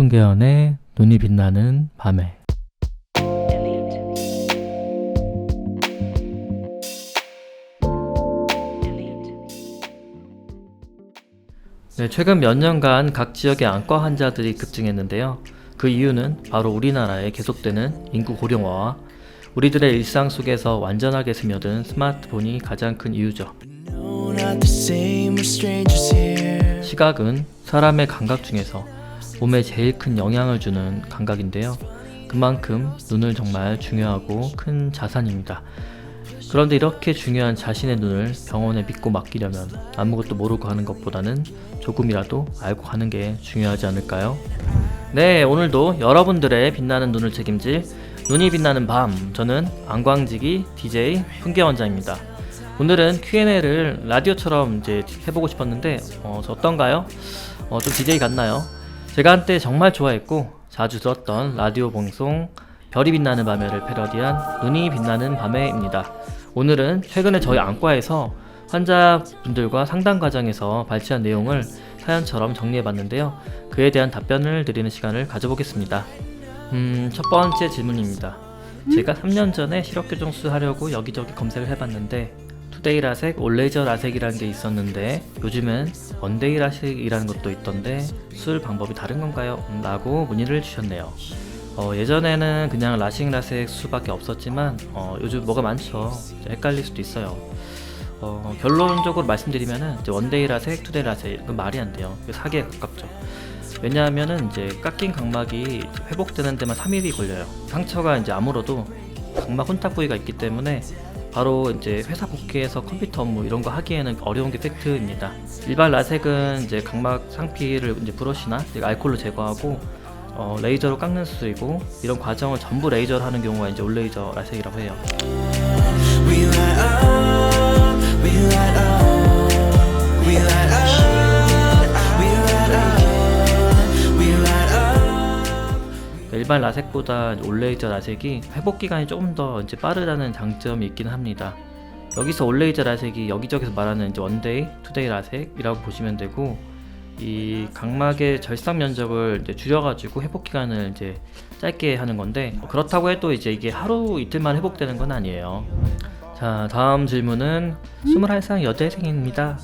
풍계연의 눈이 빛나는 밤에 네, 최근 몇 년간 각 지역의 안과 환자들이 급증했는데요. 그 이유는 바로 우리나라의 계속되는 인구 고령화와 우리들의 일상 속에서 완전하게 스며든 스마트폰이 가장 큰 이유죠. 시각은 사람의 감각 중에서 몸에 제일 큰 영향을 주는 감각인데요. 그만큼 눈을 정말 중요하고 큰 자산입니다. 그런데 이렇게 중요한 자신의 눈을 병원에 믿고 맡기려면 아무것도 모르고 하는 것보다는 조금이라도 알고 가는 게 중요하지 않을까요? 네, 오늘도 여러분들의 빛나는 눈을 책임질 눈이 빛나는 밤. 저는 안광지기 DJ 풍계원장입니다. 오늘은 Q&A를 라디오처럼 이제 해보고 싶었는데 어, 저 어떤가요? 어, 좀 DJ 같나요? 제가 한때 정말 좋아했고 자주 들었던 라디오 방송 별이 빛나는 밤에를 패러디한 눈이 빛나는 밤에입니다. 오늘은 최근에 저희 안과에서 환자분들과 상담 과정에서 발췌한 내용을 사연처럼 정리해봤는데요. 그에 대한 답변을 드리는 시간을 가져보겠습니다. 음, 첫 번째 질문입니다. 제가 3년 전에 시력교정 수 하려고 여기저기 검색을 해봤는데 투데이 라섹, 올레이저 라섹이라는 게 있었는데 요즘은 원데이 라섹이라는 것도 있던데 술 방법이 다른 건가요? 음, 라고 문의를 주셨네요. 어, 예전에는 그냥 라식 라섹 수밖에 없었지만 어, 요즘 뭐가 많죠. 헷갈릴 수도 있어요. 어, 결론적으로 말씀드리면은 이제 원데이 라섹, 투데이 그 말이 안 돼요. 사기에 가깝죠. 왜냐하면은 이제 깎인 각막이 회복되는 데만 3일이 걸려요. 상처가 이제 아물어도 각막 혼탁 부위가 있기 때문에 바로 이제 회사 복귀해서 컴퓨터 업무 이런 거 하기에는 어려운 게 팩트입니다. 일반 라섹은 이제 각막 상피를 이제 브러쉬나 이제 알코올로 제거하고 어, 레이저로 깎는 수술이고 이런 과정을 전부 레이저로 하는 경우가 이제 올레이저 라섹이라고 해요. 일반 라섹보다 올레이저 라섹이 회복 기간이 조금 더 이제 빠르다는 장점이 있긴 합니다. 여기서 올레이저 라섹이 여기저기서 말하는 이제 원데이, 투데이 라섹이라고 보시면 되고 이 각막의 절삭 면적을 이제 줄여가지고 회복 기간을 이제 짧게 하는 건데 그렇다고 해도 이제 이게 하루 이틀만 회복되는 건 아니에요. 자 다음 질문은 21살 여대생입니다.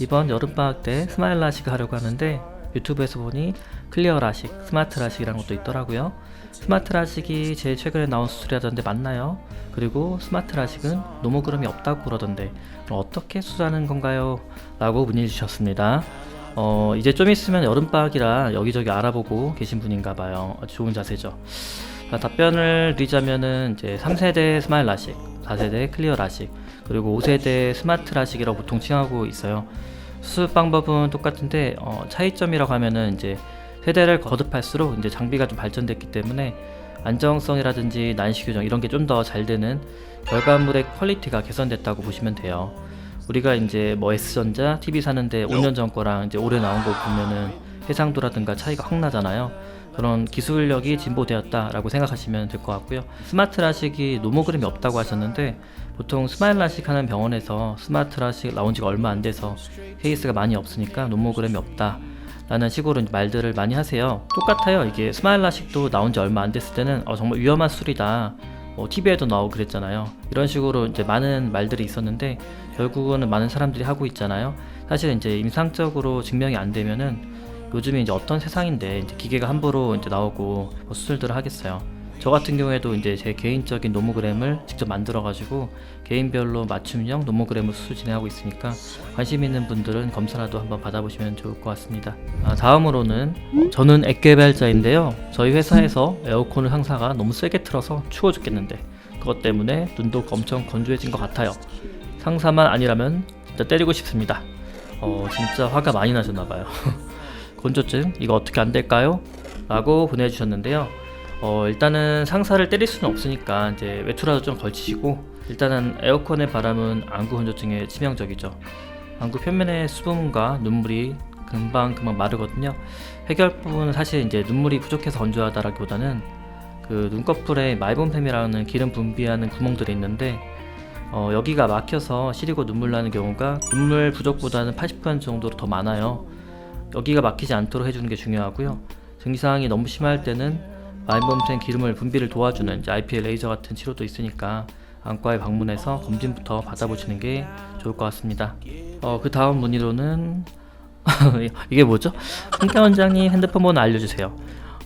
이번 여름방학 때 스마일 라식 하려고 하는데 유튜브에서 보니 클리어 라식, 스마트 라식이란 것도 있더라고요. 스마트 라식이 제일 최근에 나온 수술이라던데 맞나요? 그리고 스마트 라식은 노모그램이 없다고 그러던데 어떻게 수술하는 건가요? 라고 문의 주셨습니다. 어, 이제 좀 있으면 여름방학이라 여기저기 알아보고 계신 분인가 봐요. 좋은 자세죠. 자, 답변을 드리자면은 이제 3세대 스마일 라식, 4세대 클리어 라식, 그리고 5세대 스마트 라식이라고 보통 칭하고 있어요. 수술 방법은 똑같은데 어, 차이점이라고 하면은 이제 세대를 거듭할수록 이제 장비가 좀 발전됐기 때문에 안정성이라든지 난시 교정 이런 게 좀 더 잘 되는 결과물의 퀄리티가 개선됐다고 보시면 돼요. 우리가 이제 뭐 S전자 TV 사는데 5년 전 거랑 이제 올해 나온 거 보면은 해상도라든가 차이가 확 나잖아요. 그런 기술력이 진보되었다라고 생각하시면 될 것 같고요. 스마트 라식이 노모그램이 없다고 하셨는데 보통 스마일 라식 하는 병원에서 스마트 라식 나온 지가 얼마 안 돼서 케이스가 많이 없으니까 노모그램이 없다. 라는 식으로 말들을 많이 하세요. 똑같아요. 이게 스마일 라식도 나온 지 얼마 안 됐을 때는 어, 정말 위험한 술이다. 뭐 TV에도 나오고 그랬잖아요. 이런 식으로 이제 많은 말들이 있었는데 결국은 많은 사람들이 하고 있잖아요. 사실 이제 임상적으로 증명이 안 되면은 요즘에 이제 어떤 세상인데 이제 기계가 함부로 이제 나오고 뭐 수술들을 하겠어요. 저 같은 경우에도 이제 제 개인적인 노모그램을 직접 만들어가지고 개인별로 맞춤형 노모그램을 수술 진행하고 있으니까 관심 있는 분들은 검사라도 한번 받아보시면 좋을 것 같습니다. 아, 다음으로는 어, 저는 앱 개발자인데요. 저희 회사에서 에어컨을 상사가 너무 세게 틀어서 추워 죽겠는데 그것 때문에 눈도 엄청 건조해진 것 같아요. 상사만 아니라면 진짜 때리고 싶습니다. 어, 진짜 화가 많이 나셨나봐요. 건조증 이거 어떻게 안 될까요? 라고 보내주셨는데요. 어, 일단은 상사를 때릴 수는 없으니까 이제 외투라도 좀 걸치시고 일단은 에어컨의 바람은 안구 건조증에 치명적이죠. 안구 표면의 수분과 눈물이 금방 금방 마르거든요. 해결법은 사실 이제 눈물이 부족해서 건조하다라기보다는 그 눈꺼풀에 마이본팸이라는 기름 분비하는 구멍들이 있는데 어, 여기가 막혀서 시리고 눈물 나는 경우가 눈물 부족보다는 80% 정도로 더 많아요. 여기가 막히지 않도록 해주는 게 중요하고요. 증상이 너무 심할 때는 마인범생 기름을 분비를 도와주는 IPL 레이저 같은 치료도 있으니까 안과에 방문해서 검진부터 받아보시는 게 좋을 것 같습니다. 어, 그 다음 문의로는 이게 뭐죠? 홍대 원장님 핸드폰 번호 알려주세요.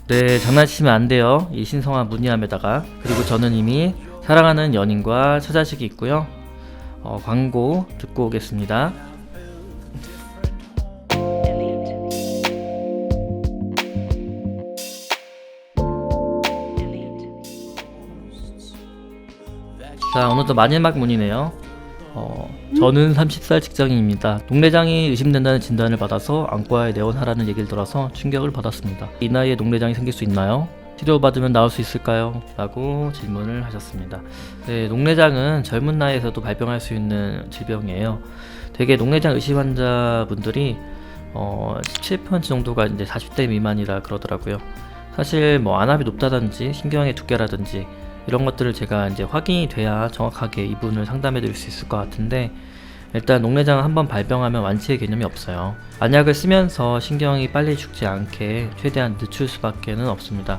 네, 장난치시면 안 돼요. 이 신성한 문의함에다가 그리고 저는 이미 사랑하는 연인과 처자식이 있고요. 어, 광고 듣고 오겠습니다. 자, 어느덧 마지막 문이네요. 어, 저는 30살 직장인입니다. 녹내장이 의심된다는 진단을 받아서 안과에 내원하라는 얘기를 들어서 충격을 받았습니다. 이 나이에 녹내장이 생길 수 있나요? 치료받으면 나을 수 있을까요? 라고 질문을 하셨습니다. 네, 녹내장은 젊은 나이에서도 발병할 수 있는 질병이에요. 되게 녹내장 의심 환자분들이 어, 17% 정도가 이제 40대 미만이라 그러더라고요. 사실 뭐 안압이 높다든지 신경의 두께라든지 이런 것들을 제가 이제 확인이 돼야 정확하게 이분을 상담해 드릴 수 있을 것 같은데 일단 녹내장은 한번 발병하면 완치의 개념이 없어요. 안약을 쓰면서 신경이 빨리 죽지 않게 최대한 늦출 수밖에는 없습니다.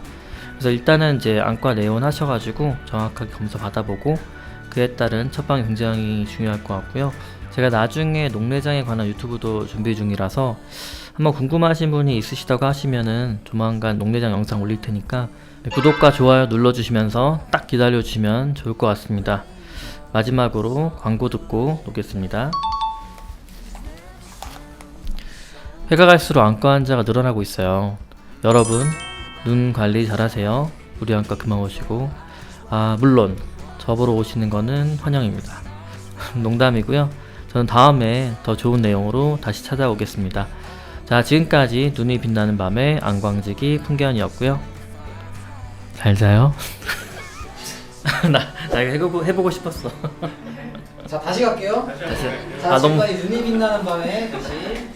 그래서 일단은 이제 안과 내원하셔가지고 정확하게 검사 받아보고 그에 따른 처방이 굉장히 중요할 것 같고요. 제가 나중에 녹내장에 관한 유튜브도 준비 중이라서 한번 궁금하신 분이 있으시다고 하시면은 조만간 녹내장 영상 올릴 테니까 네, 구독과 좋아요 눌러주시면서 딱 기다려주시면 좋을 것 같습니다. 마지막으로 광고 듣고 오겠습니다. 해가 갈수록 안과 환자가 늘어나고 있어요. 여러분, 눈 관리 잘 하세요. 우리 안과 그만 오시고. 아, 물론, 저보러 오시는 거는 환영입니다. 농담이고요. 저는 다음에 더 좋은 내용으로 다시 찾아오겠습니다. 자, 지금까지 눈이 빛나는 밤의 안광지기 풍견이었고요. 잘 자요. 나, 나 이거 해보고, 해보고 싶었어. 자 다시 갈게요. 다시. 자 아, 너무. 지금까지 눈이 빛나는 밤에 다시